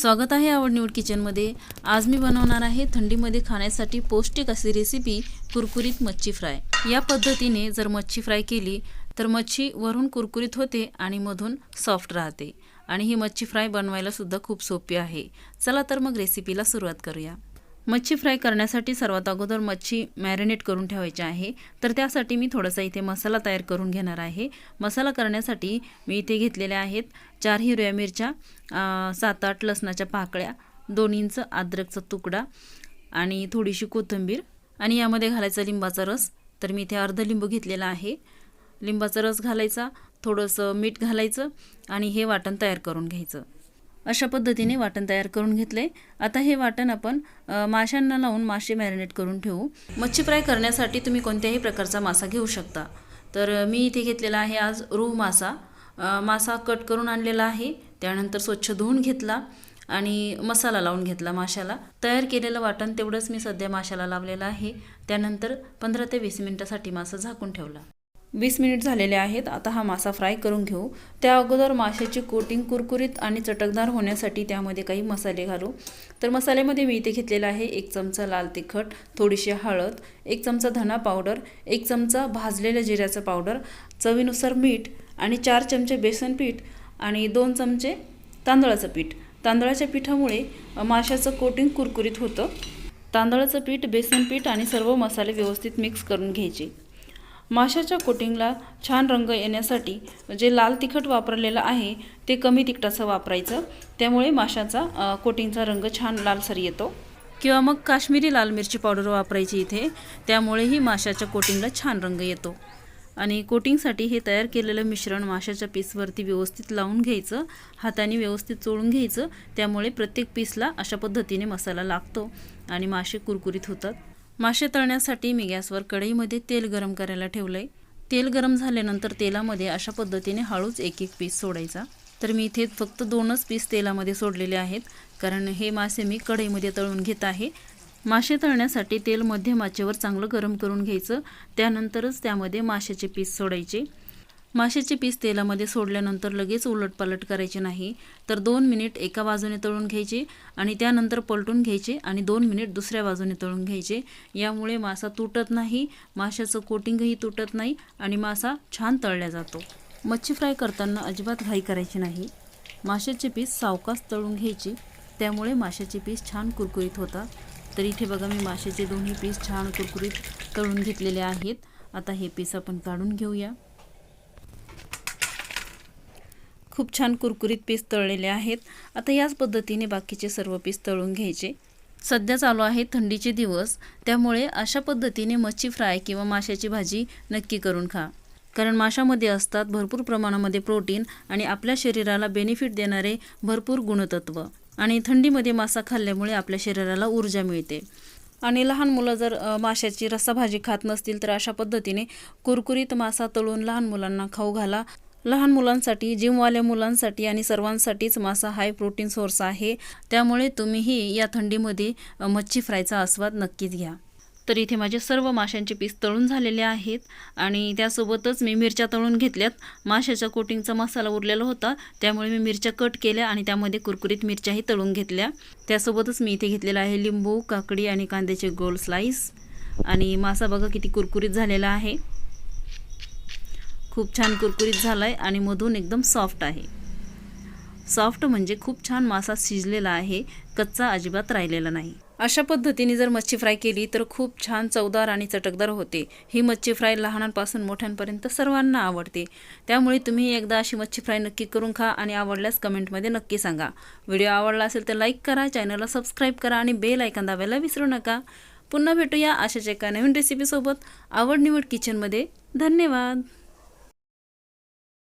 स्वागत आहे आवड निवड किचनमध्ये. आज मी बनवणार आहे थंडीमध्ये खाण्यासाठी पौष्टिक अशी रेसिपी कुरकुरीत मच्छी फ्राय. या पद्धतीने जर मच्छी फ्राय केली तर मच्छी वरून कुरकुरीत होते आणि मधून सॉफ्ट राहते. आणि ही मच्छी फ्राय बनवायलासुद्धा खूप सोपी आहे. चला तर मग रेसिपीला सुरुवात करूया. मच्छी फ्राय करण्यासाठी सर्वात अगोदर मच्छी मॅरिनेट करून ठेवायची आहे. तर त्यासाठी मी थोडासा इथे मसाला तयार करून घेणार आहे. मसाला करण्यासाठी मी इथे घेतलेल्या आहेत चार हिरव्या मिरच्या सात आठ लसणाच्या पाकळ्या दोन इंच अद्रकचा तुकडा आणि थोडीशी कोथिंबीर आणि यामध्ये घालायचा लिंबाचा रस. तर मी इथे अर्ध लिंबू घेतलेला आहे. लिंबाचा रस घालायचा थोडंसं मीठ घालायचं आणि हे वाटण तयार करून घ्यायचं. अशा पद्धतीने वाटण तयार करून घेतले. आता हे वाटण आपण माशांना लावून मासे मॅरिनेट करून ठेवू. मच्छी फ्राय करण्यासाठी तुम्ही कोणत्याही प्रकारचा मासा घेऊ शकता. तर मी इथे घेतलेला आहे आज रूह मासा. मासा कट करून आणलेला आहे. त्यानंतर स्वच्छ धुवून घेतला आणि मसाला लावून घेतला माशाला. तयार केलेलं वाटण तेवढंच मी सध्या माशाला लावलेलं आहे. त्यानंतर पंधरा ते वीस मिनटासाठी मासा झाकून ठेवला. वीस मिनिट झालेले आहेत. आता हा मासा फ्राय करून घेऊ. त्या अगोदर माशाची कोटिंग कुरकुरीत आणि चटकदार होण्यासाठी त्यामध्ये काही मसाले घालू. तर मसाल्यामध्ये मी इथे घेतलेला आहे एक चमचा लाल तिखट थोडीशी हळद एक चमचा धना पावडर एक चमचा भाजलेल्या जिऱ्याचं पावडर चवीनुसार मीठ आणि चार चमचे बेसन पीठ आणि दोन चमचे तांदळाचं पीठ. तांदळाच्या पिठामुळे माशाचं कोटिंग कुरकुरीत होतं. तांदळाचं पीठ बेसन पीठ आणि सर्व मसाले व्यवस्थित मिक्स करून घ्यायचे. माशाच्या कोटिंगला छान रंग येण्यासाठी जे लाल तिखट वापरलेलं आहे ते कमी तिखटाचं वापरायचं. त्यामुळे माशाचा कोटिंगचा रंग छान लालसर येतो. किंवा मग काश्मीरी लाल मिरची पावडर वापरायची इथे त्यामुळेही माशाच्या कोटिंगला छान रंग येतो. आणि कोटिंगसाठी हे तयार केलेलं मिश्रण माशाच्या पीसवरती व्यवस्थित लावून घ्यायचं हाताने व्यवस्थित चोळून घ्यायचं त्यामुळे प्रत्येक पीसला अशा पद्धतीने मसाला लागतो आणि मासे कुरकुरीत होतात. मासे तळण्यासाठी मी गॅसवर कढईमध्ये तेल गरम करायला ठेवलं आहे तेल गरम झाल्यानंतर तेलामध्ये अशा पद्धतीने हळूच एक एक पीस सोडायचा. तर मी इथे फक्त दोनच पीस तेलामध्ये सोडलेले आहेत. कारण हे मासे मी कढईमध्ये तळून घेत आहे. मासे तळण्यासाठी तेल मध्यम आचेवर चांगलं गरम करून घ्यायचं. त्यानंतरच त्यामध्ये माशाचे पीस सोडायचे. माशाचे पीस तेलामध्ये सोडल्यानंतर लगेच उलटपालट करायचे नाही तर दोन मिनिट एका बाजूने तळून घ्यायचे आणि त्यानंतर पलटून घ्यायचे आणि दोन मिनिट दुसऱ्या बाजूने तळून घ्यायचे. यामुळे मासा तुटत नाही माशाचं कोटिंगही तुटत नाही आणि मासा छान तळला जातो. मच्छी फ्राय करताना अजिबात घाई करायची नाही. माशाचे पीस सावकास तळून घ्यायचे त्यामुळे माशाचे पीस छान कुरकुरीत होतात. तर इथे बघा मी माशाचे दोन्ही पीस छान कुरकुरीत तळून घेतलेले आहेत. आता हे पीस आपण काढून घेऊया. खूप छान कुरकुरीत पीस तळलेले आहेत. आता याच पद्धतीने बाकीचे सर्व पीस तळून घ्यायचे. सध्या चालू आहे थंडीचे दिवस. त्यामुळे अशा पद्धतीने मच्छी फ्राय किंवा माशाची भाजी नक्की करून खा. कारण माशामध्ये असतात भरपूर प्रमाणामध्ये प्रोटीन आणि आपल्या शरीराला बेनिफिट देणारे भरपूर गुणतत्व. आणि थंडीमध्ये मासा खाल्ल्यामुळे आपल्या शरीराला ऊर्जा मिळते. आणि लहान मुलं जर माशाची रस्साभाजी खात नसतील तर अशा पद्धतीने कुरकुरीत मासा तळून लहान मुलांना खाऊ घाला. लहान मुलांसाठी जिमवाल्या मुलांसाठी आणि सर्वांसाठीच मासा हाय प्रोटीन सोर्स आहे. त्यामुळे तुम्हीही या थंडीमध्ये मच्छी फ्रायचा आस्वाद नक्कीच घ्या. तर इथे माझे सर्व माशांचे पीस तळून झालेले आहेत आणि त्यासोबतच मी मिरच्या तळून घेतल्यात. माशाच्या कोटिंगचा मसाला उरलेला होता त्यामुळे मी मिरच्या कट केल्या आणि त्यामध्ये कुरकुरीत मिरच्याही तळून घेतल्या. त्यासोबतच मी इथे घेतलेला आहे लिंबू काकडी आणि कांद्याचे गोल स्लाईस आणि मासा बघा किती कुरकुरीत झालेला आहे. खूप छान कुरकुरीत झाला आहे आणि मधून एकदम सॉफ्ट आहे. सॉफ्ट म्हणजे खूप छान मासा शिजलेला आहे कच्चा अजिबात राहिलेला नाही. अशा पद्धतीने जर मच्छी फ्राय केली तर खूप छान चवदार आणि चटकदार होते. ही मच्छी फ्राय लहानांपासून मोठ्यांपर्यंत सर्वांना आवडते. त्यामुळे तुम्ही एकदा अशी मच्छी फ्राय नक्की करून खा आणि आवडल्यास कमेंटमध्ये नक्की सांगा. व्हिडिओ आवडला असेल तर लाईक करा चॅनलला सबस्क्राईब करा आणि बेल ऐकन दाबायला विसरू नका. पुन्हा भेटूया अशाच एका नवीन रेसिपीसोबत आवड निवड किचनमध्ये धन्यवाद.